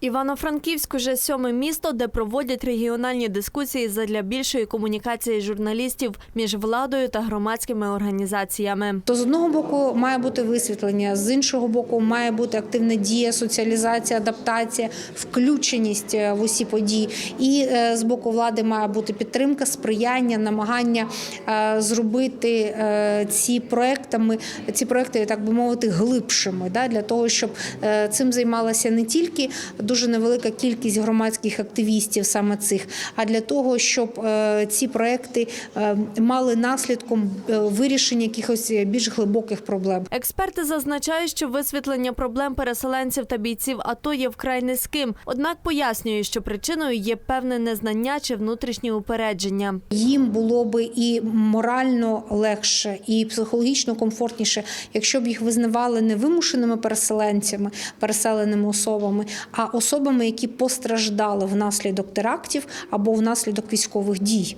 Івано-Франківськ уже сьоме місто, де проводять регіональні дискусії задля більшої комунікації журналістів між владою та громадськими організаціями. То з одного боку має бути висвітлення, з іншого боку має бути активна дія, соціалізація, адаптація, включеність е, в усі події. І е, з боку влади має бути підтримка, сприяння, намагання е, зробити ці проектами, ці проекти, так би мовити, глибшими, для того, щоб цим займалася не тільки дуже невелика кількість громадських активістів, саме цих, а для того, щоб е, ці проекти е, мали наслідком е, вирішення якихось більш глибоких проблем. Експерти зазначають, що висвітлення проблем переселенців та бійців АТО є вкрай низьким. Однак пояснюють, що причиною є певне незнання чи внутрішні упередження. Їм було би і морально легше, і психологічно комфортніше, якщо б їх визнавали не вимушеними переселенцями, переселеними особами, а особами, які постраждали внаслідок терактів або внаслідок військових дій.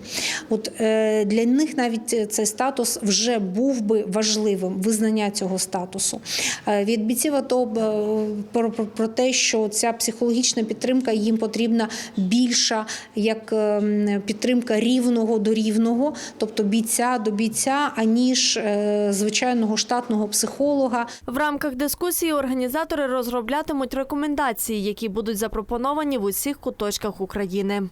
От е, для них навіть цей статус вже був би важливим визнання цього статусу. Е, від бійців АТО е, про, про, про те, що ця психологічна підтримка їм потрібна більша як ем, підтримка рівного до рівного, тобто бійця до бійця, аніж звичайного штатного психолога. В рамках дискусії організатори розроблятимуть рекомендації, які будуть запропоновані в усіх куточках України.